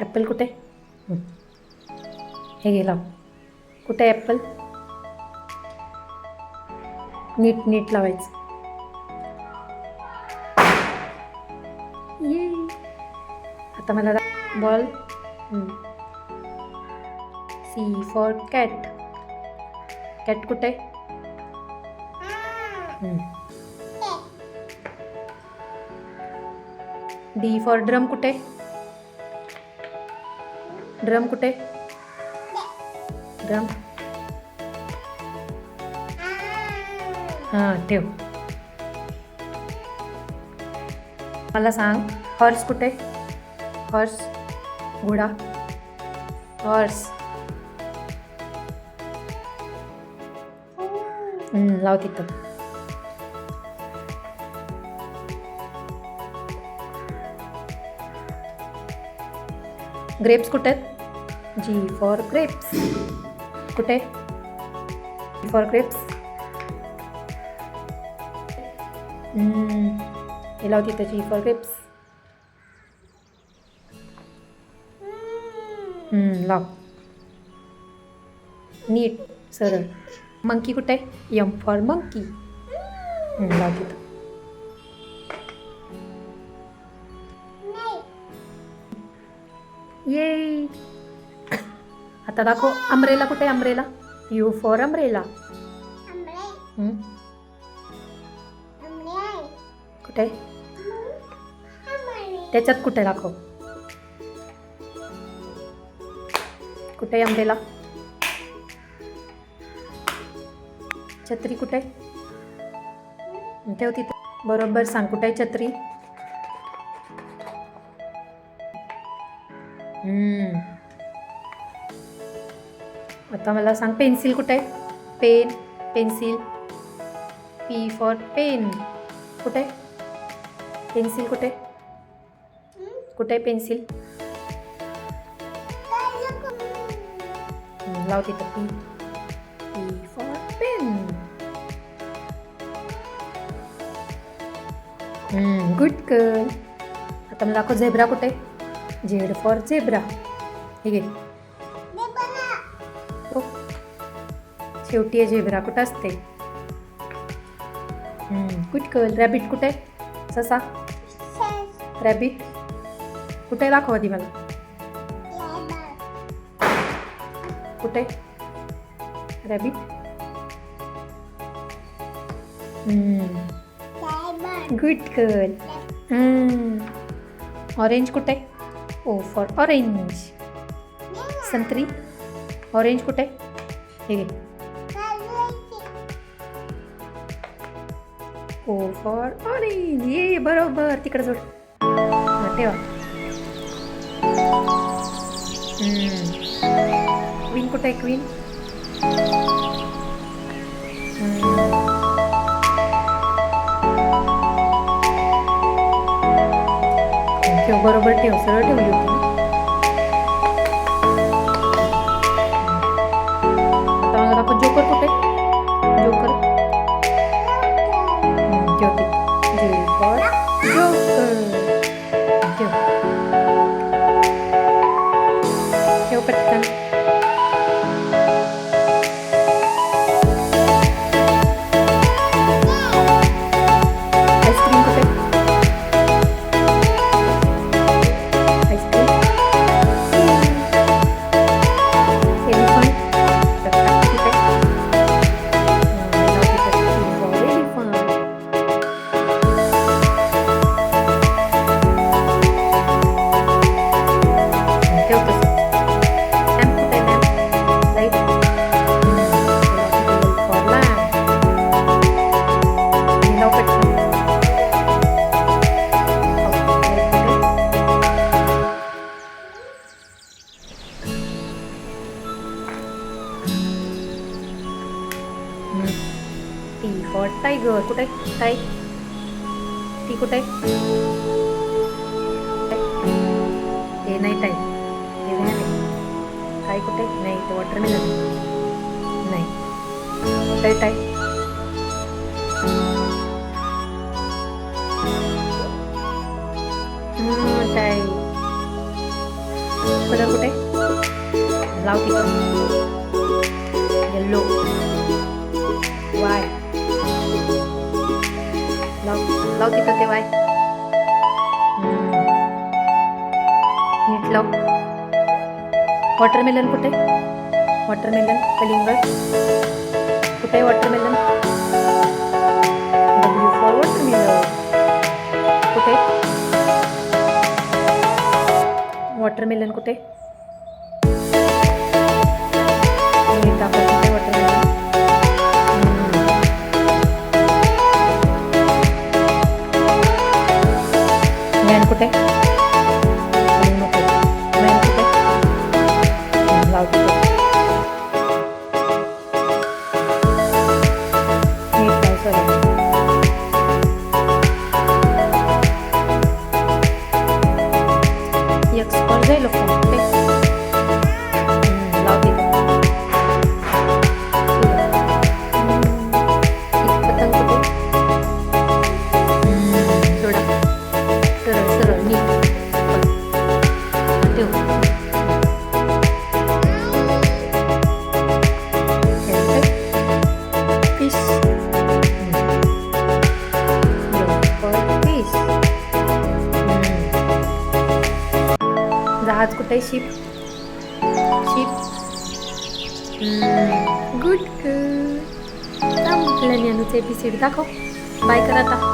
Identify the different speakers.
Speaker 1: Apple कुठे? हे. गेला लाव. कुठे ॲपल नीट नीट लावायचं. ये आता मला ball C for cat cat कुठे? डी फॉर ड्रम कुठे? ड्रम कुठे? ड्रम. हां ठेव. मला सांग हॉर्स कुठे? हॉर्स घोडा. हॉर्स लाव तिथं. ग्रेप्स कुठे आहेत? जी फॉर ग्रेप्स कुठे? फॉर ग्रेप्स हे लाव तिथं फॉर ग्रेप्स लाव. नीट सरळ. मंकी कुठे? यम फॉर मंकी लाव तिथं. Yay! आता दाखव अमरेला कुठे अमरेला यू फॉर अमरेला कुठे? त्याच्यात कुठे दाखव? कुठे अमरेला छत्री कुठे? ठेव तिथे. बरोबर सांग कुठे छत्री? हम्म. आता मला सांग पेन्सिल कुठे आहे? Pen pencil. P for pen कुठे? पेन्सिल कुठे? कुठे पेन्सिल? लाव तिथं P P for pen good girl आता मला दाखव झेब्रा कुठे? झेड फॉर झेब्रा ठीक आहे शेवटी आहे झेब्रा कुठं असते? गुड रॅबिट कुठे? ससा? रॅबिट? कुठे दाखव ती मला. कुठे? रॅबिट? गुड गर्ल ऑरेंज कुठे? ओ फॉर ऑरेंज संत्री? ऑरेंज कुठे? हे ओ फॉर ऑरेंज ये बरोबर. तिकडे जोड. ठेवा. क्वीन कुठे आहे क्वीन ठेव बरोबर ठेव. सरळ ठेवली टी फॉर टायगर कुठे टाय टी कुठे हे नाही टाय हे नाही टाय कुठे नाही ते वॉटरमेलन नाही कुठे टाय टाय कलर कुठे लाव तिथं येल्लो वाय लाव लाव तिथं ते वाय नीट लाव वॉटरमेलन कुठे? वॉटरमेलन कलिंगड कुठे वॉटरमेलन डब्ल्यू फॉर वॉटरमेलन कुठे? वॉटरमेलन कुठे? नीट दाखव అనుకుంటే जहाज कुठे गुड गुड संपलं ज्ञानूचं एपिसोड दाखव बाय करा आता